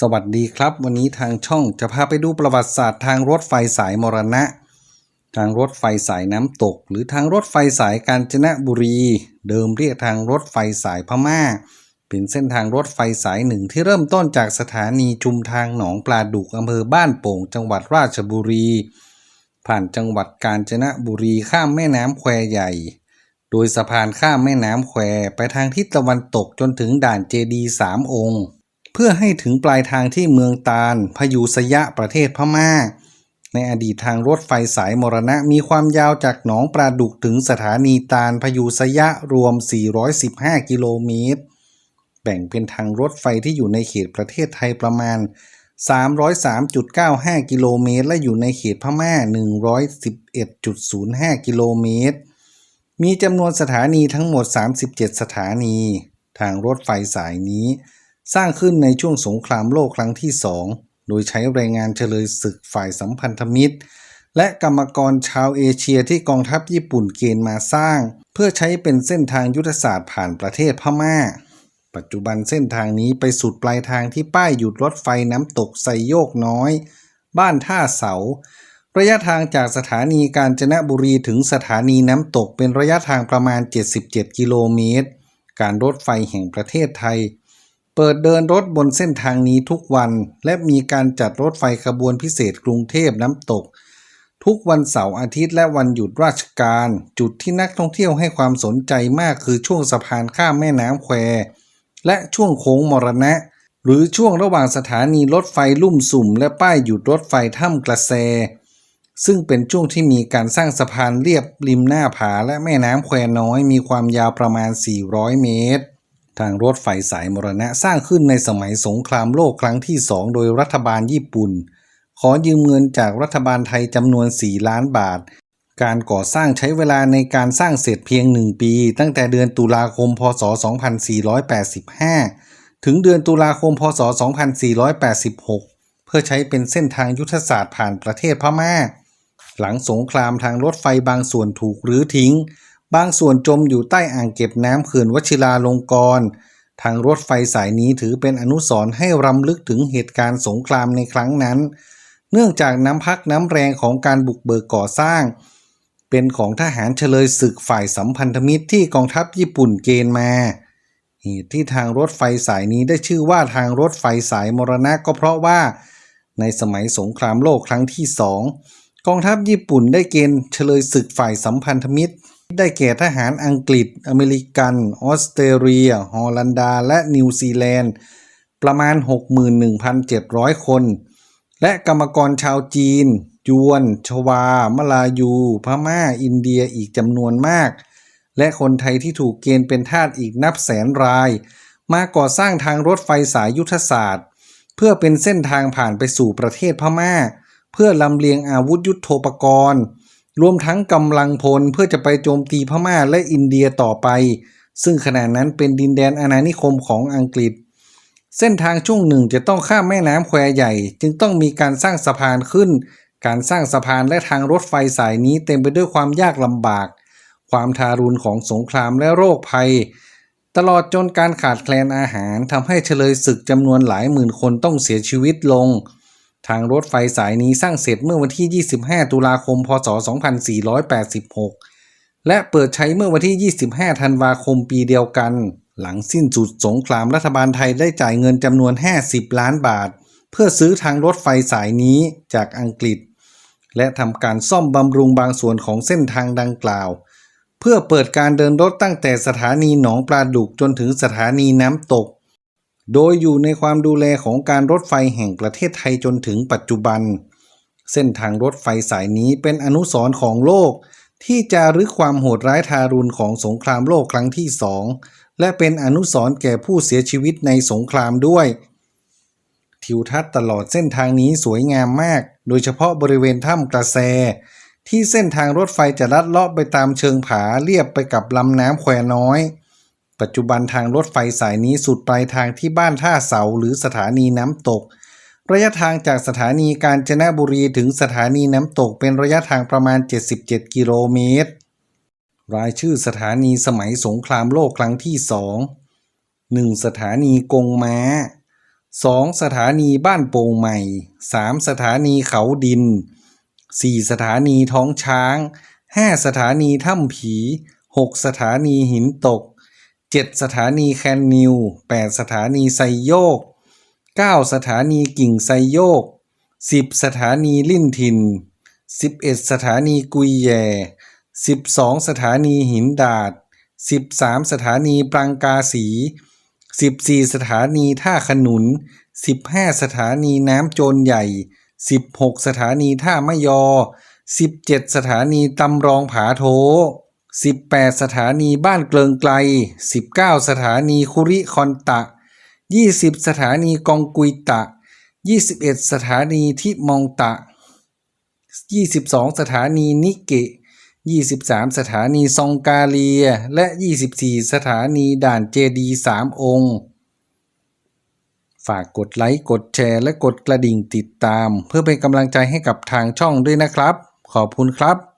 สวัสดีครับ วันนี้ทางช่องจะพาไปดูประวัติศาสตร์ทางรถไฟสายมรณะ ทางรถไฟสายน้ำตก หรือทางรถไฟสายกาญจนบุรี เดิมเรียกทางรถไฟสายพม่า เป็นเส้นทางรถไฟสายหนึ่งที่เริ่มต้นจากสถานีชุมทางหนองปลาดุกอำเภอบ้านโป่ง จังหวัดราชบุรี ผ่านจังหวัดกาญจนบุรีข้ามแม่น้ำแควใหญ่ โดยสะพานข้ามแม่น้ำแควไปทางทิศตะวันตกจนถึงด่านเจดีสามองค์ เพื่อให้ถึงปลายทางที่เมืองตาล พยุสยะประเทศพม่า ในอดีตทางรถไฟสายมรณะมีความยาวจากหนองปลาดุกถึงสถานีตาลพยุสยะรวม 415 กิโลเมตร แบ่งเป็นทางรถไฟที่อยู่ในเขตประเทศไทยประมาณ 303.95 กิโลเมตร และอยู่ในเขตพม่า 111.05 กิโลเมตร มีจำนวนสถานีทั้งหมด 37 สถานี ทางรถไฟสายนี้ สร้างขึ้นในช่วงสงครามโลกครั้งที่สองโดยใช้แรงงานเฉลยศึกฝ่ายสัมพันธมิตร และกรรมกรชาวเอเชียที่กองทัพญี่ปุ่นเกณฑ์มาสร้าง เพื่อใช้เป็นเส้นทางยุทธศาสตร์ผ่านประเทศพม่า ปัจจุบันเส้นทางนี้ไปสุดปลายทางที่ป้ายหยุดรถไฟน้ำตกไซโยกน้อย บ้านท่าเสา ระยะทางจากสถานีกาญจนบุรีถึงสถานีน้ำตกเป็นระยะทางประมาณ 77 กิโลเมตร การรถไฟแห่งประเทศไทย เปิดเดินรถบนเส้นทางนี้ทุกวัน และมีการจัดรถไฟขบวนพิเศษกรุงเทพน้ำตก ทุกวันเสาร์อาทิตย์และวันหยุดราชการ จุดที่นักท่องเที่ยวให้ความสนใจมากคือช่วงสะพานข้ามแม่น้ำแควและช่วงโค้งมรณะ หรือช่วงระหว่างสถานีรถไฟลุ่มสุ่ม และป้ายหยุดรถไฟถ้ำกระแส ซึ่งเป็นช่วงที่มีการสร้างสะพานเรียบริมหน้าผาและแม่น้ำแควน้อยมีความยาวประมาณ 400 เมตร ทางรถไฟสายมรณะสร้างขึ้นในสมัยสงครามโลกครั้งที่สองโดยรัฐบาลญี่ปุ่น ขอยืมเงินจากรัฐบาลไทยจำนวน 4 ล้านบาท การก่อสร้างใช้เวลาในการสร้างเสร็จเพียง 1 ปี ตั้งแต่เดือนตุลาคม พศ 2485 ถึงเดือนตุลาคม พศ 2486 เพื่อใช้เป็นเส้นทางยุทธศาสตร์ผ่านประเทศพม่า หลังสงครามทางรถไฟบางส่วนถูกรื้อทิ้ง บางส่วนจมอยู่ใต้อ่างเก็บน้ำเขื่อนวชิราลงกรณ์ทางรถไฟสายนี้ถือเป็นอนุสรณ์ให้รำลึกถึงเหตุการณ์สงครามในครั้งนั้น เนื่องจากน้ำพักน้ำแรงของการบุกเบิกก่อสร้าง เป็นของทหารเฉลยศึกฝ่ายสัมพันธมิตรที่กองทัพญี่ปุ่นเกณฑ์มาเหตุที่ทางรถไฟสายนี้ได้ชื่อว่าทางรถไฟสายมรณะก็เพราะว่า ในสมัยสงครามโลกครั้งที่สอง กองทัพญี่ปุ่นได้เกณฑ์เฉลยศึกฝ่ายสัมพันธมิตร ได้แก่ทหารอังกฤษ อเมริกัน ออสเตรเลีย ฮอลันดา และนิวซีแลนด์ ประมาณ 61,700 คน และกรรมกรชาวจีน ยวน ชวา มลายู พม่า อินเดียอีกจำนวนมาก และคนไทยที่ถูกเกณฑ์เป็นทาสอีกนับแสนราย มาก่อสร้างทางรถไฟสายยุทธศาสตร์ เพื่อเป็นเส้นทางผ่านไปสู่ประเทศพม่า เพื่อลำเลียงอาวุธยุโทโธปกรณ์ รวมทั้งกำลังพลเพื่อจะไปโจมตีพม่าและอินเดียต่อไป ซึ่งขณะนั้นเป็นดินแดนอาณานิคมของอังกฤษ เส้นทางช่วงหนึ่งจะต้องข้ามแม่น้ำแควใหญ่ จึงต้องมีการสร้างสะพานขึ้น การสร้างสะพานและทางรถไฟสายนี้เต็มไปด้วยความยากลำบาก ความทารุณของสงครามและโรคภัยตลอดจนการขาดแคลนอาหารทำให้เฉลยศึกจำนวนหลายหมื่นคนต้องเสียชีวิตลง ทางรถไฟสายนี้สร้างเสร็จเมื่อวันที่ 25 ตุลาคม พศ 2486 และเปิดใช้เมื่อวันที่ 25 ธันวาคมปีเดียวกัน หลังสิ้นสุดสงครามรัฐบาลไทยได้จ่ายเงินจำนวน 50 ล้านบาท เพื่อซื้อทางรถไฟสายนี้จากอังกฤษ และทำการซ่อมบำรุงบางส่วนของเส้นทางดังกล่าว เพื่อเปิดการเดินรถตั้งแต่สถานีหนองปลาดุกจนถึงสถานีน้ำตก โดยอยู่ในความดูแลของการรถไฟแห่งประเทศไทยจนถึงปัจจุบัน เส้นทางรถไฟสายนี้เป็นอนุสรณ์ของโลก ที่จะรึกความโหดร้ายทารุณของสงครามโลกครั้งที่สองและเป็นอนุสรณ์แก่ผู้เสียชีวิตในสงครามด้วย ทิวทัศน์ตลอดเส้นทางนี้สวยงามมาก โดยเฉพาะบริเวณถ้ำกระแส ที่เส้นทางรถไฟจะลัดเลาะไปตามเชิงผาเรียบไปกับลำน้ำแควน้อย ปัจจุบันทางรถไฟสายนี้สุดปลายทางที่บ้านท่าเสาหรือสถานีน้ำตก ระยะทางจากสถานีกาญจนบุรีถึงสถานีน้ำตกเป็นระยะทางประมาณ 77 กิโลเมตร รายชื่อสถานีสมัยสงครามโลกครั้งที่สอง 1. สถานีกงม้า 2 สถานีบ้านโป่งใหม่ 3 สถานีเขาดิน 4 สถานีท้องช้าง 5 สถานีถ้ำผี 6 สถานีหินตก 7 สถานีแคนนิว 8 สถานีไซโยก 9 สถานีกิ่งไซโยก 10 สถานีลิ่นทิน 11 สถานีกุยแย่12 สถานีหินดาด 13 สถานีปรังกาสี 14 สถานีท่าขนุน 15 สถานีน้ำโจรใหญ่ 16 สถานีท่ามะยอ 17 สถานีตำรองผาโถ 18 สถานีบ้านเกลิงไกล 19 สถานีคุริคอนตะ 20 สถานีกองกุยตะ 21 สถานีทิมองตะ 22 สถานีนิเกะ 23 สถานีซองกาเลีย และ 24 สถานีด่านเจดีสามองค์ ฝากกดไลค์ กดแชร์ และกดกระดิ่งติดตาม เพื่อเป็นกำลังใจให้กับทางช่องด้วยนะครับ ขอบคุณครับ